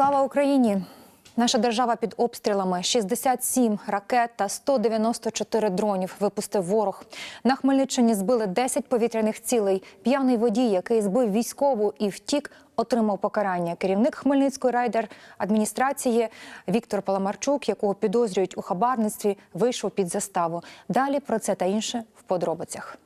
Слава Україні! Наша держава під обстрілами 67 ракет та 194 дронів випустив ворог. На Хмельниччині збили 10 повітряних цілей. П'яний водій, який збив військову і втік, отримав покарання. Керівник Хмельницької райдержадміністрації Віктор Паламарчук, якого підозрюють у хабарництві, вийшов під заставу. Далі про це та інше в подробицях.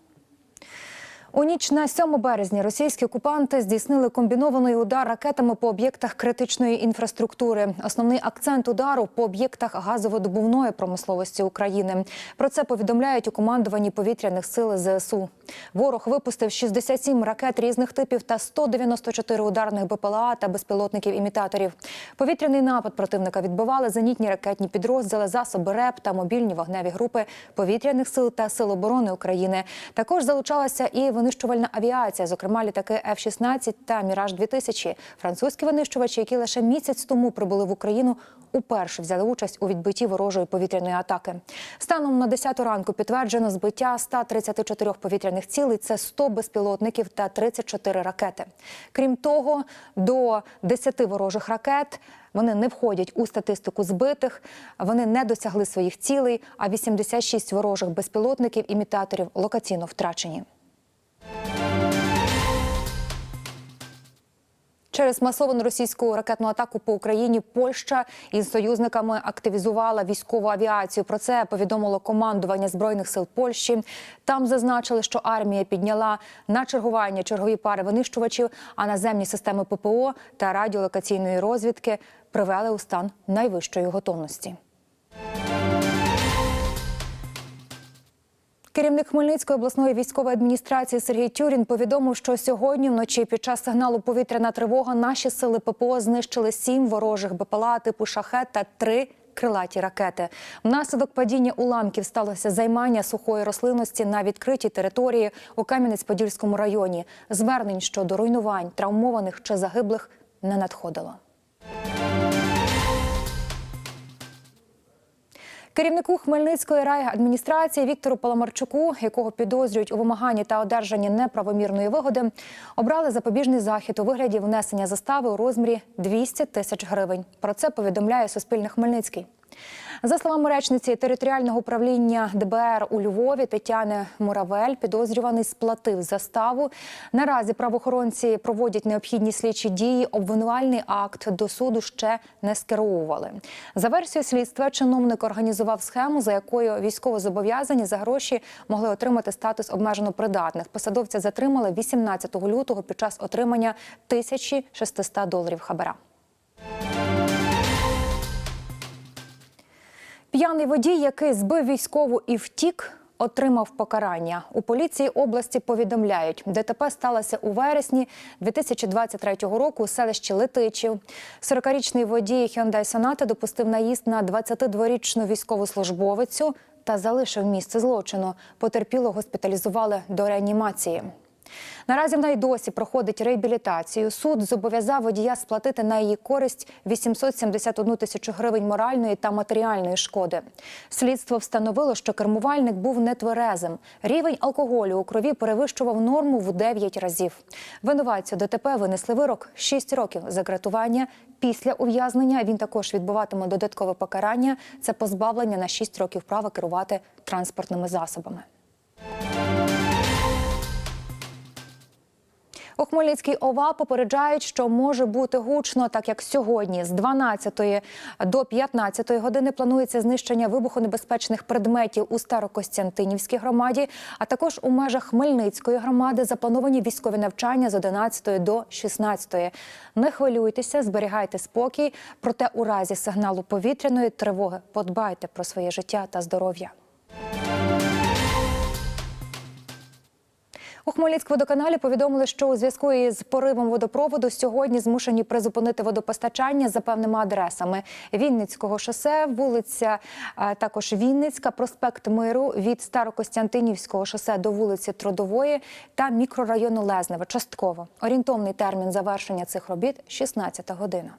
У ніч на 7 березня російські окупанти здійснили комбінований удар ракетами по об'єктах критичної інфраструктури. Основний акцент удару по об'єктах газоводобувної промисловості України. Про це повідомляють у командуванні повітряних сил ЗСУ. Ворог випустив 67 ракет різних типів та 194 ударних БПЛА та безпілотників імітаторів. Повітряний напад противника відбивали зенітні ракетні підрозділи, засоби РЕП та мобільні вогневі групи повітряних сил та сил оборони України. Також залучалася і винищувальна авіація, зокрема літаки F-16 та Міраж 2000 Французькі винищувачі, які лише місяць тому прибули в Україну, уперше взяли участь у відбитті ворожої повітряної атаки. Станом на 10 ранку підтверджено збиття 134 повітряних цілей. Це 100 безпілотників та 34 ракети. Крім того, до 10 ворожих ракет. Вони не входять у статистику збитих, вони не досягли своїх цілей. А 86 ворожих безпілотників імітаторів локаційно втрачені. Через масовану російську ракетну атаку по Україні Польща із союзниками активізувала військову авіацію. Про це повідомило командування збройних сил Польщі. Там зазначили, що армія підняла на чергування чергові пари винищувачів, а наземні системи ППО та радіолокаційної розвідки привели у стан найвищої готовності. Керівник Хмельницької обласної військової адміністрації Сергій Тюрін повідомив, що сьогодні вночі під час сигналу повітряна тривога наші сили ППО знищили сім ворожих БПЛА типу шахет та три крилаті ракети. Внаслідок падіння уламків сталося займання сухої рослинності на відкритій території у Кам'янець-Подільському районі. Звернень щодо руйнувань, травмованих чи загиблих не надходило. Керівнику Хмельницької райадміністрації Віктору Паламарчуку, якого підозрюють у вимаганні та одержанні неправомірної вигоди, обрали запобіжний захід у вигляді внесення застави у розмірі 200 тисяч гривень. Про це повідомляє Суспільне Хмельницький. За словами речниці територіального управління ДБР у Львові Тетяни Муравель, підозрюваний сплатив заставу. Наразі правоохоронці проводять необхідні слідчі дії. Обвинувальний акт до суду ще не скеровували. За версією слідства, чиновник організував схему, за якою військовозобов'язані за гроші могли отримати статус обмежено придатних. Посадовця затримали 18 лютого під час отримання 1600 доларів хабара. П'яний водій, який збив військову і втік, отримав покарання. У поліції області повідомляють, ДТП сталося у вересні 2023 року у селищі Летичів. 40-річний водій Hyundai Sonata допустив наїзд на 22-річну військовослужбовицю та залишив місце злочину. Потерпіло госпіталізували до реанімації. Наразі вона й досі проходить реабілітацію. Суд зобов'язав водія сплатити на її користь 871 тисячу гривень моральної та матеріальної шкоди. Слідство встановило, що кермувальник був нетверезим. Рівень алкоголю у крові перевищував норму в 9 разів. Винуватцю ДТП винесли вирок 6 років за гратування. Після ув'язнення він також відбуватиме додаткове покарання. Це позбавлення на 6 років права керувати транспортними засобами. У Хмельницькій ОВА попереджають, що може бути гучно, так як сьогодні з 12 до 15 години планується знищення вибухонебезпечних предметів у Старокостянтинівській громаді, а також у межах Хмельницької громади заплановані військові навчання з 11 до 16. Не хвилюйтеся, зберігайте спокій. Проте у разі сигналу повітряної тривоги подбайте про своє життя та здоров'я. У Хмельницькводоканалі повідомили, що у зв'язку із поривом водопроводу сьогодні змушені призупинити водопостачання за певними адресами Вінницького шосе, вулиця також Вінницька, проспект Миру від Старокостянтинівського шосе до вулиці Трудової та мікрорайону Лезневе. Частково орієнтовний термін завершення цих робіт 16 година.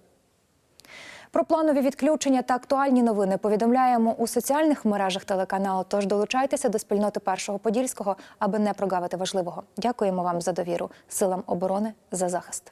Про планові відключення та актуальні новини повідомляємо у соціальних мережах телеканалу. Тож долучайтеся до спільноти першого подільського, аби не прогавити важливого. Дякуємо вам за довіру, силам оборони за захист.